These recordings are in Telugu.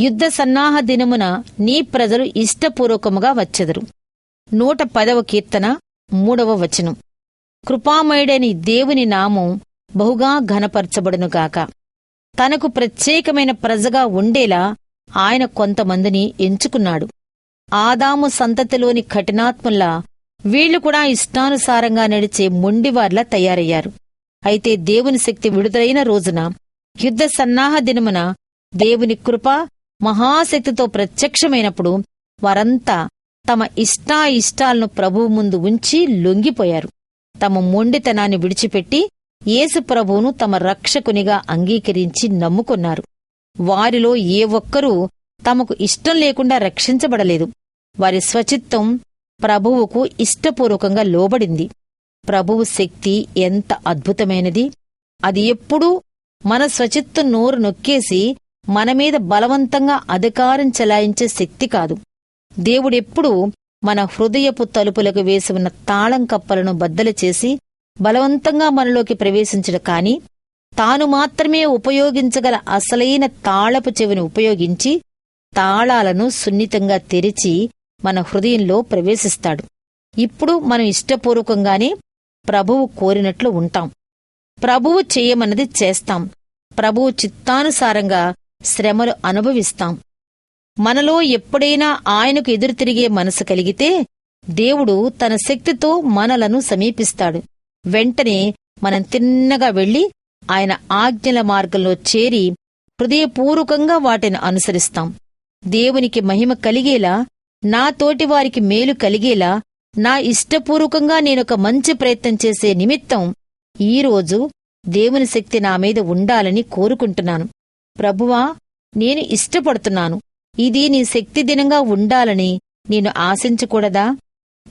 యుద్ధ సన్నాహ దినమున నీ ప్రజలు ఇష్టపూర్వకముగా వచ్చెదరు. నూట పదవ కీర్తన మూడవ వచనం. కృపామయుడని దేవుని నామం బహుగా ఘనపరచబడునుగాక తనకు ప్రత్యేకమైన ప్రజగా ఉండేలా ఆయన కొంతమందిని ఎంచుకున్నాడు. ఆదాము సంతతిలోని కఠినాత్ముల్లా వీళ్ళు కూడా ఇష్టానుసారంగా నడిచే మొండివార్లా తయారయ్యారు. అయితే దేవుని శక్తి విడుదలైన రోజున యుద్ధ సన్నాహ దినమున దేవుని కృప మహాశక్తితో ప్రత్యక్షమైనప్పుడు వారంతా తమ ఇష్టాయిష్టాలను ప్రభువు ముందు ఉంచి లొంగిపోయారు. తమ మొండితనాన్ని విడిచిపెట్టి యేసు ప్రభువును తమ రక్షకునిగా అంగీకరించి నమ్ముకున్నారు. వారిలో ఏ ఒక్కరూ తమకు ఇష్టం లేకుండా రక్షించబడలేదు. వారి స్వచిత్తం ప్రభువుకు ఇష్టపూర్వకంగా లోబడింది. ప్రభువు శక్తి ఎంత అద్భుతమైనది! అది ఎప్పుడూ మన స్వచిత్తం నోరు నొక్కేసి మన మీద బలవంతంగా అధికారం చెలాయించే శక్తి కాదు. దేవుడెప్పుడూ మన హృదయపు తలుపులకు వేసి ఉన్న తాళం కప్పలను బద్దలు చేసి బలవంతంగా మనలోకి ప్రవేశించడు కాని తాను మాత్రమే ఉపయోగించగల అసలైన తాళపు చెవిని ఉపయోగించి తాళాలను సున్నితంగా తెరిచి మన హృదయంలో ప్రవేశిస్తాడు. ఇప్పుడు మనం ఇష్టపూర్వకంగానే ప్రభువు కోరినట్లు ఉంటాం. ప్రభువు చేయమన్నది చేస్తాం. ప్రభువు చిత్తానుసారంగా శ్రమలు అనుభవిస్తాం. మనలో ఎప్పుడైనా ఆయనకు ఎదురు తిరిగే మనసు కలిగితే దేవుడు తన శక్తితో మనలను సమీపిస్తాడు. వెంటనే మనం తిన్నగా వెళ్ళి ఆయన ఆజ్ఞల మార్గంలో చేరి హృదయపూర్వకంగా వాటిని అనుసరిస్తాం. దేవునికి మహిమ కలిగేలా నా తోటి వారికి మేలు కలిగేలా నా ఇష్టపూర్వకంగా నేనొక మంచి ప్రయత్నం చేసే నిమిత్తం ఈరోజు దేవుని శక్తి నా మీద ఉండాలని కోరుకుంటున్నాను. ప్రభువా నేను ఇష్టపడుతున్నాను. ఇది నీ శక్తి దినంగా ఉండాలని నేను ఆశించకూడదా?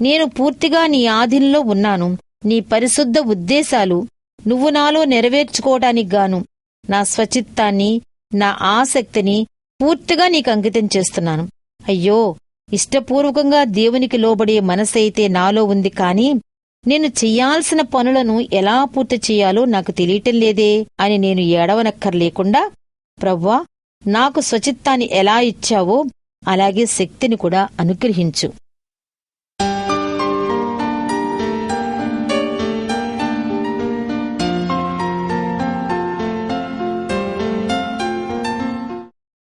నేను పూర్తిగా నీ ఆధీనంలో ఉన్నాను. నీ పరిశుద్ధ ఉద్దేశాలు నువ్వు నాలో నెరవేర్చుకోవటానికి గాను. నా స్వచిత్తాన్ని నా ఆసక్తిని పూర్తిగా నీకు అంకితం చేస్తున్నాను. అయ్యో ఇష్టపూర్వకంగా దేవునికి లోబడే మనసైతే నాలో ఉంది కాని నేను చెయ్యాల్సిన పనులను ఎలా పూర్తి చెయ్యాలో నాకు తెలియటం లేదే అని నేను ఏడవనక్కర్లేకుండా ప్రవ్వా నాకు స్వచిత్తాన్ని ఎలా ఇచ్చావో అలాగే శక్తిని కూడా అనుగ్రహించు.